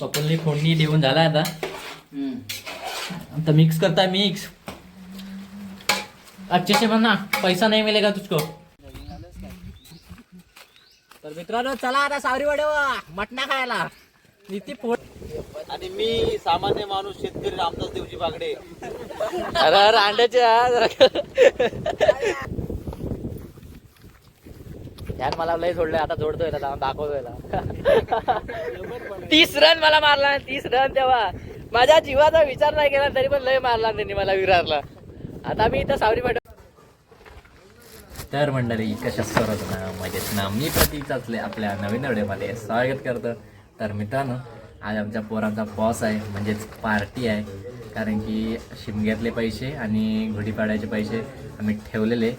पप्पलनी फोडणी देऊन झाला आता. आता मिक्स करता मिक्स अच्छे से बनना पैसा नहीं मिलेगा तुझको तर मित्रांनो चला आता सावरी वडेवा मटणा खायला. नीती फोड आणि मी सामान्य माणूस शेतकरी रामदास देवजी बागडे. अरे अरे अंड्याच्या यार मला लय सोडलंय आता जोडतोय ना जाऊन दाखवतोय ना. तीस रन मला मारला तीस रन तेव्हा. माझ्या जीवाचा विचार नाही केला तरी पण लय मारला त्यांनी मला विरारला. आता मी इथं सावरी पाठ तर मंडळी कशा सर्वच ना मजेत ना मी प्रतीक चाचले आपल्या नवीन व्हिडिओमध्ये स्वागत करतो. तर मित्रांनो आज आमच्या पोरांचा बॉस आहे म्हणजेच पार्टी आहे. कारण की शिमग्यातले पैसे आणि गुढीपाड्याचे पैसे आम्ही ठेवलेले.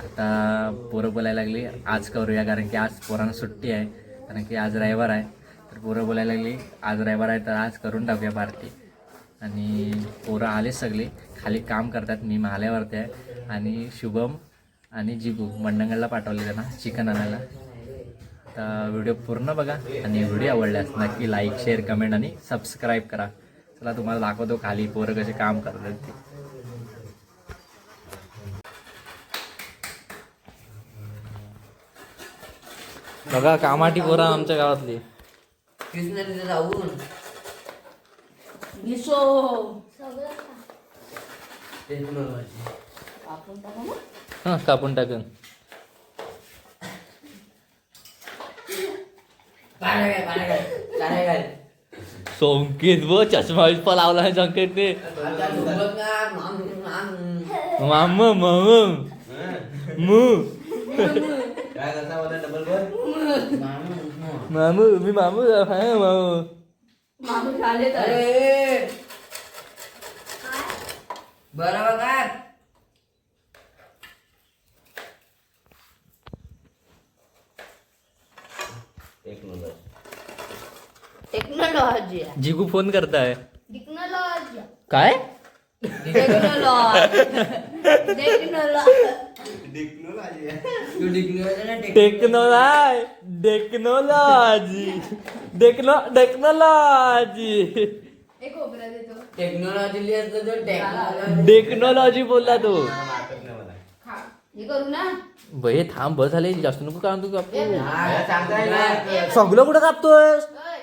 आता पोरं बोलायला लागली. आज करूया कारण की आज पोरांना सुट्टी आहे. कारण की आज रविवार आहे. तर पोरं बोलायला लागली आज रविवार आहे तर आज करून टाकूया पार्टी. आणि पोरं आले सगळे. खाली काम करतात. मी महाल्यावरती आहे. आणि शुभम आणि जिगू मंडंगडला पाठवले त्यांना चिकन आणायला. तर व्हिडिओ पूर्ण बघा आणि व्हिडिओ आवडल्यास नक्की लाईक शेअर कमेंट आणि सबस्क्राईब करा. चला तुम्हाला दाखवतो खाली पोरं कसे काम करतात ते. बघा कामाटी पोरं आमच्या गावातली. जाऊन हां कापून टाकून. संकेत व चष्मा बिष्मा लावला आहे संकेतने. माम. माम. मू काय करता मला डबल बर मामू मी मामू आहे मामू बरोबर का एक नंबर टेक्नॉलॉजी जिगू फोन करताय. टेक्नॉलॉजी काय? Technology technology technology. Technology techno technology. एक खोबरा देतो. Technology technology. टेक्नॉलॉजी बोलला तो. हे. बे थांब बस झाले. जास्त नको काम तू कापू सांगताय सगळं कुठं कापतोय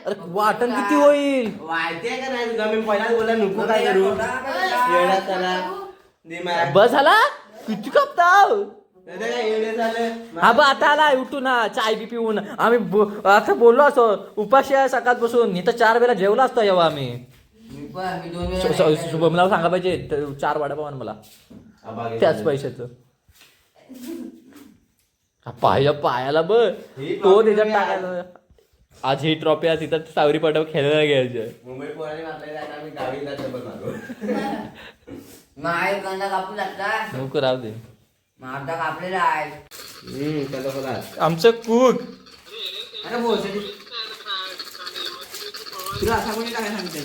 अरे वाटण किती होईल? का नाही? मी पहिलाच बोलला नको काय करू. बस झाला? किती कापताव झालं? हा बा आता आला उठू ना चाय बी पिऊन. आम्ही बो- आता बोललो असो उपाशी आहे सकाळपासून इथं चार वेळा जेवला असतो जेव्हा आम्ही. मी पण मी दोन शु- वेळा शु- शुभमला सांगा पाहिजे त- चार आण मला. आबा घेतलं. त्याच पैशाचं. हा पाया पायाला ब ही तो trophy त्याच्यात टाकायला आज ही ट्रॉफी आहे तिथं सावरी पाठव खेळायला घ्यायचं. मुंबई पोराने गावी माय कांदा नको राहू दे. कापलेला आहे. हम्म आमचं कुक. अरे बोल सरी. तुला असा कोणी काय सांगते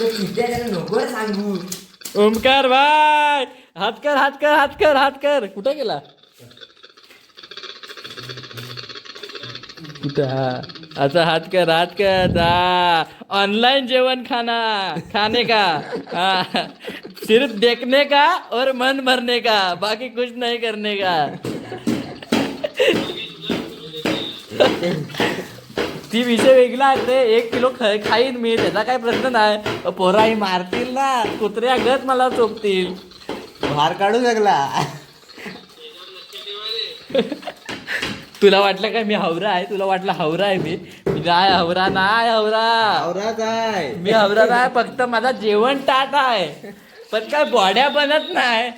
तर त्याला नको सांगू. ओमकार भाई हात कर हात कर हात कर हात कर. कुठं गेला? कुठं? हा आता हात कर हात कर. ऑनलाइन जेवण खाना. खाने का? सिर्फ देखने का और मन भरने का. बाकी कुछ नहीं करने का. ती विषय वेगळा आहे. रे एक किलो ख खाईन मी. त्याचा काही प्रश्न नाही. पोराई मारतील ना. कुत्र्या गत मला चोपतील. बाहेर काढू लागला तुला वाटलं काय मी हवरा आहे? तुला वाटलं हवरा आहे मी? मी नाही हवरा नाही हवरा. आवराच आहे. मी हवरा नाही फक्त माझा जेवण टाट आहे. पण काय बॉड्या बनत नाही.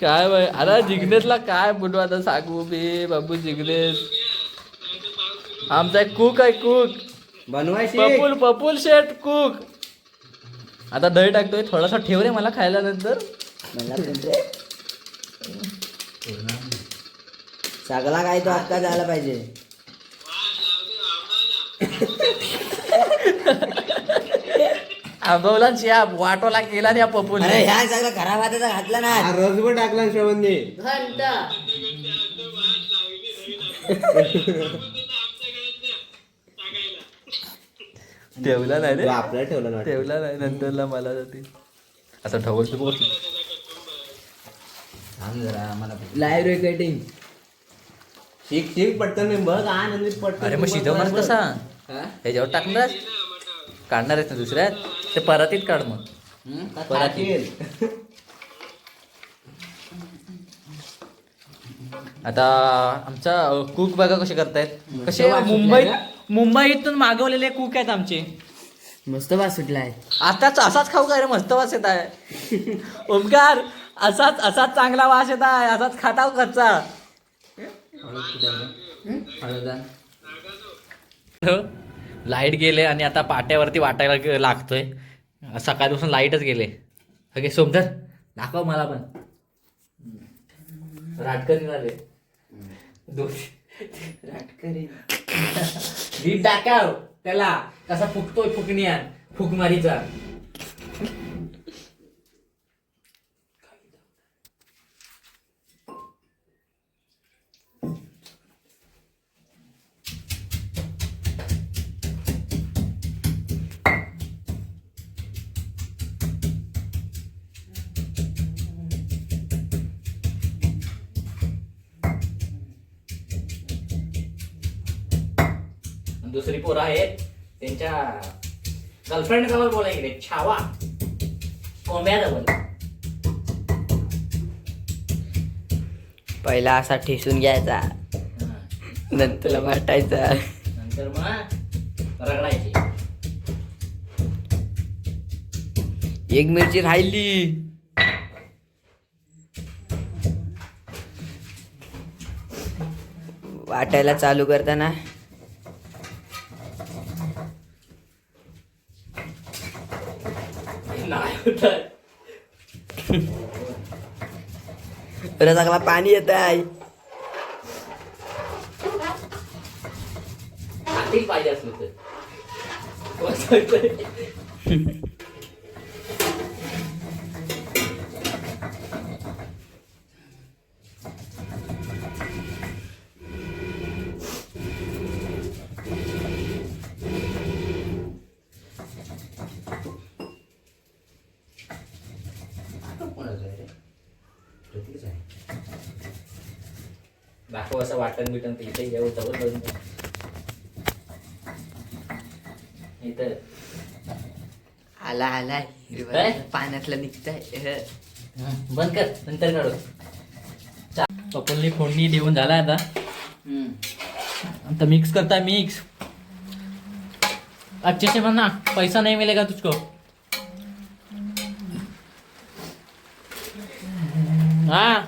काय बाई अरे जिग्नेशला काय बोलू आता सांगू मी? बाबू जिग्नेश आमचा एक कुक आहे कुक बनवायची पपुल पपुल शेट कुक आता दही टाकतोय थोडासा ठेव रे मला खायला नंतर. सगळा काय तो हक्का झाला पाहिजे. आंबवला आप वाटोला केला त्या पप्पू अरे ह्या सगळं खराब घातला ना. रसभर टाकला श्रवणने. ठेवला नाही आपल्याला ठेवला नाही ठेवला नाही नंतरला मला जाते. असं ढवल तू थांब जरा मला लाईव्ह रेकॉर्डिंग शिक शिक पटकन मी बघ आ नंतर पटकन अरे मग शिजवणार. कसा हा? ह्याच्यावर टाकणार? काढणार आहेस ना दुसऱ्यात? ते परातीत काढ मग. हम्म? टाकेल. आता आमचा कुक बघा कसे करतायत. कसे वास सुटलाय मुंबईत मुंबईतून मागवलेले कुक आहेत आमचे. मस्त वास सुटलाय. आताच असाच खाऊ काय रे? मस्त वास येत आहे. ओमकार असाच असाच चांगला वास येत आहे असाच खाताव कच्चा. लाइट गेले आणि आता पाट्यावरती वाटायला लागतोय. सकाळपासून लाईटच गेले. ओके सोमधर दाखव मला पण. राटकरी झाले राटकरी दीप टाकाव त्याला. कसा फुकतोय फुकणी फुकमारीचा. दुसरी पोरं आहेत त्यांच्या गर्लफ्रेंड जवळ बोला इकडे छावा. कोंब्या जवळ. पहिला असा ठेसून घ्यायचा. नंतर वाटायचा. नंतर मग रगडायची. एक मिरची राहिली. वाटायला चालू करताना. नाही होत बरं चांगला पाणी येत आहे हातील पाहिजे असलं तर बसायचं. दाखव असं वाटण बिटन ते इथे घेऊ जवळ बघून बघ. इथं. आला आलाय काय? पाण्यातलं निघताय. बंद कर नंतर काढू. फोडणी देऊन झाला आता. आता मिक्स करता मिक्स अच्छे से बनना पैसा नहीं मिलेगा तुझको हाँ.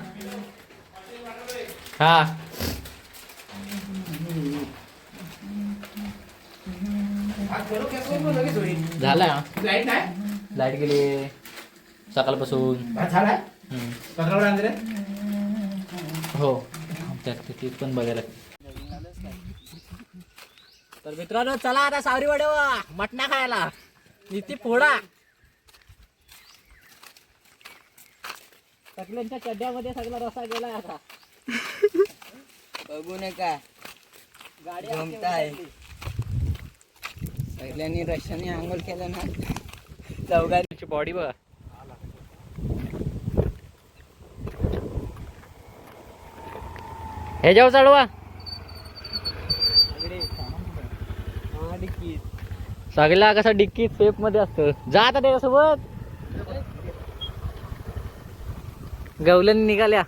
हाँ. झाला लाइट गेली. सकाळपासून. झालाय? हो. त्यात ते पण बघायला. तर मित्रांनो चला आता सावरी वाड्यावा मटणा खायला. नुसती फोडा. सकल्यांच्या चड्ड्यामध्ये सगळा रसा गेला आता. बघू नका. गाडी जमताय. पहिल्यानी रशाने आंघोळ केलं ना. चौघांनी बॉडी बघा. ह्याच्यावर चढवा सगळा कसा डिक्कीत सेफमध्ये असतो. जा आता त्याच्यासोबत. गवलन निघाल्या.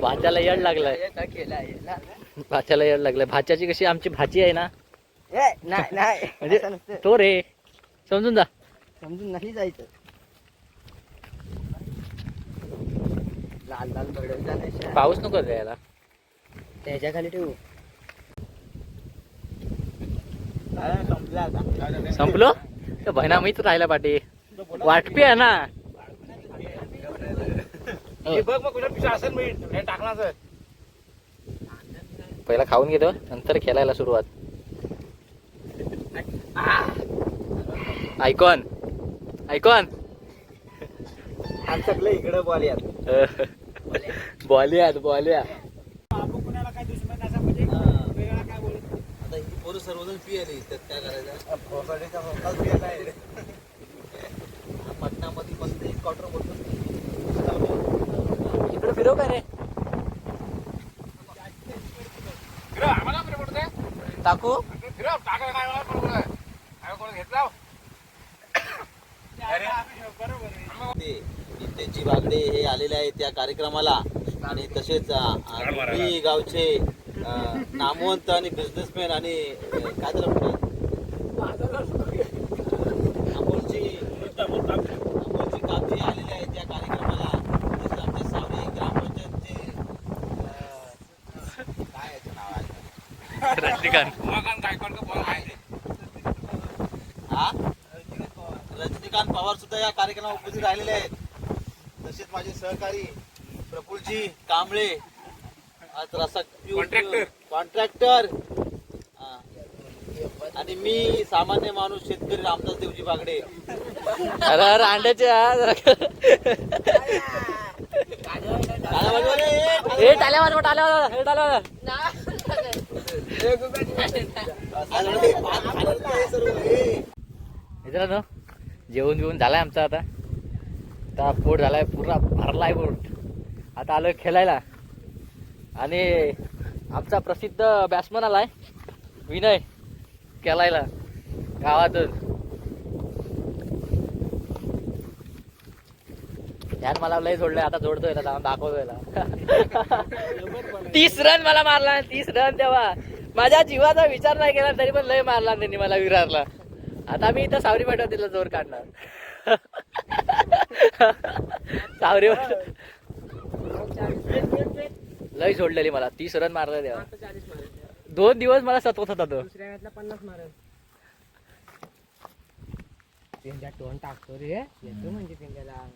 भाच्याला येड लागलाय. भाच्याला येड लागलाय. भाच्याची कशी आमची भाची आहे ना? नाही नाही. म्हणजे. तो रे. समजून जा. समजून नाही जायचं. लाल लाल नाही पाऊस नको का याला. त्याच्याखाली ठेवू. संपलो तर बहिणा मीच राहिला पाठी वाटपी आहे ना? बघ मग कुठे पिशा असेल मी. हे टाकणार पहिला खाऊन घेतो नंतर खेळायला सुरुवात. Icon icon. सगळे इकडे बॉल यात. बॉलिया बॉलिया आता ही पोरं सर्वजण पी आली तर काय करायचं? पटनामध्ये मस्त एक क्वार्टर बोलतो इकडे फिरव काय रे? टाकू? बागडे हे आलेले आहेत त्या कार्यक्रमाला. आणि तसेच गावचे नामवंत आणि बिझनेसमॅन आणि काय त्याला म्हणतात अमोलजी अमोलजी कापजी आलेले आहेत त्या कार्यक्रमाला तसेच आमचे सावली ग्रामपंचायतचे अ, काय याचं नाव आहे रजनीकांत. हा? रजनीकांत पवार सुद्धा या कार्यक्रमात उपस्थित राहिलेले आहेत. तसेच माझे सहकारी प्रफुलजी कांबळे. कॉन्ट्रॅक्टर आणि मी सामान्य माणूस शेतकरी रामदास देवजी बागडे. अरे अरे अंड्याच्या हे टाल्या वाजवा टाल्या वाजवा. हे टाल्या वाजवा. मित्रांनो जेवण बिवून झालाय आमचा आता. आता पोट झालाय पूर्ण भरलाय पोट. आता आलोय खेळायला. आणि आमचा प्रसिद्ध बॅट्समन आलाय विनय खेळायला गावातून. ध्यान मला लय सोडलंय आता जोडतोय दाखवतोय तीस रन मला मारला तीस रन तेव्हा. माझ्या जीवाचा विचार नाही केला तरी पण लय मारला त्यांनी मला विरारला. आता मी इथं सावरी पेटवा तिला जोर काढणार. सावरी लय सोडलेली मला. तीस रन मारला तेव्हा दोन दिवस मला सतवत होता तो. त्यांच्या टोन टाकतो रे. येतो म्हणजे त्यांच्याला?